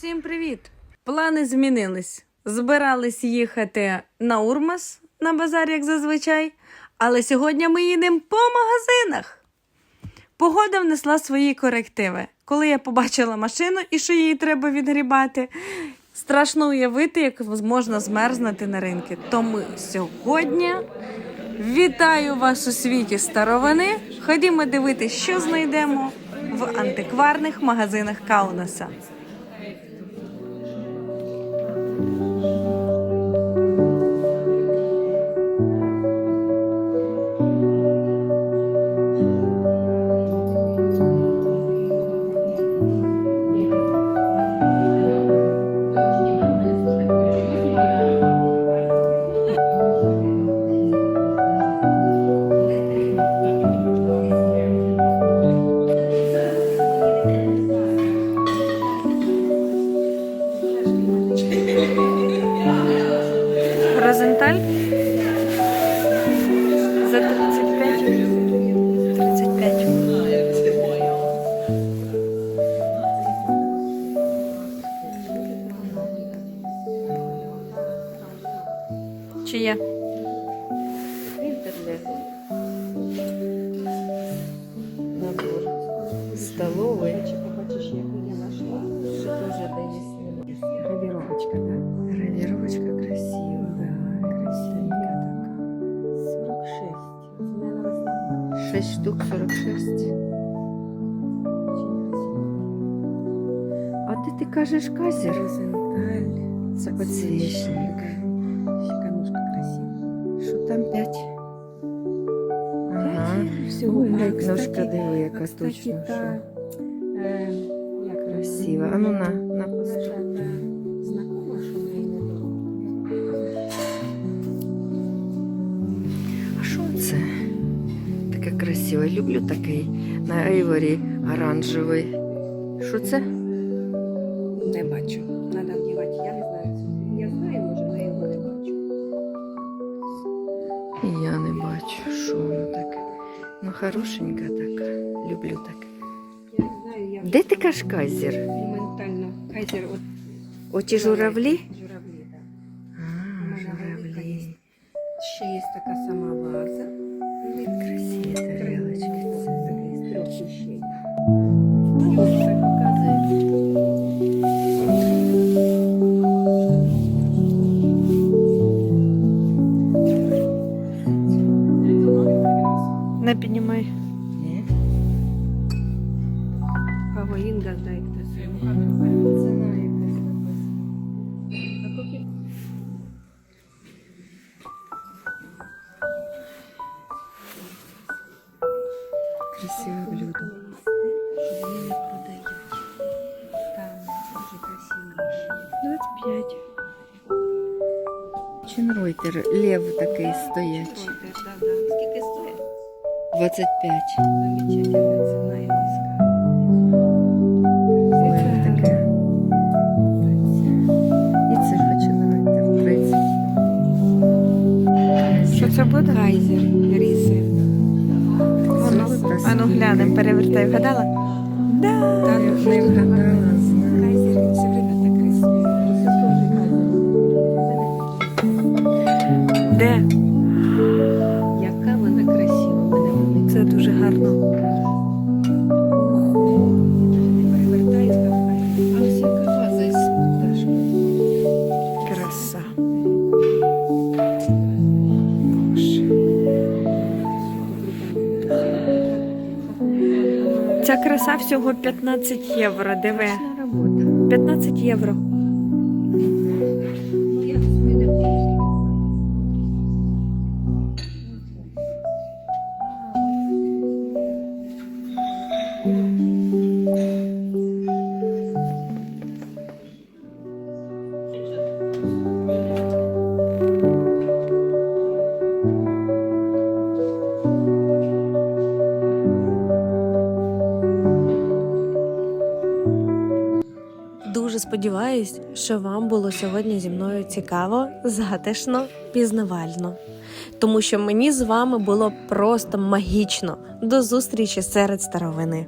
Всім привіт! Плани змінились. Збирались їхати на Урмас на базар, як зазвичай, але сьогодні ми їдемо по магазинах. Погода внесла свої корективи. Коли я побачила машину і що її треба відгрібати, страшно уявити, як можна змерзнути на ринки. Тому сьогодні вітаю вас у світі старовини. Ходімо дивитися, що знайдемо в антикварних магазинах Каунаса. Чи є? Набор столовый. 46. 6 штук 46. А ти, ти кажеш казір? Розенталь. Це подсвічник. Щеканушка красива. Що там 5? Ага. Всього Ой, Кстати, диви, яка кстати, точно, та, е, як Красиво. А ну на, на посту. Красиве. Люблю такий на айворі оранжевий. Що це? Не бачу. Треба вдівати. Я не знаю. Я знаю, може, але я його не бачу. І я не бачу, що воно таке. Ну, хорошенька така. Люблю таке. Я не знаю, я Де ти кажеш казір? моментально. Кайзер от Оті журавлі? Журавлі, так. А, журавлі. Ще є така сама ваза. Не піднімай. Ні? Павоїн гадай, хто це. Ціна якась Красиве блюдо. Вони не продають. Там дуже красиві речі. 25. Ченройтер, лев такий стоячий. Да, да. Скільки стоїть? 25. Замечательна ціна. І це ж Ченройтер 30. Що це буде? Кайзер, ріси. Ану глянемо, перевертай, вгадала? Да. Та, Не- вгадала, краса всього 15 євро. Диви. Робота. 15 євро. Сподіваюсь, що вам було сьогодні зі мною цікаво, затишно, пізнавально. Тому що мені з вами було просто магічно. До зустрічі серед старовини.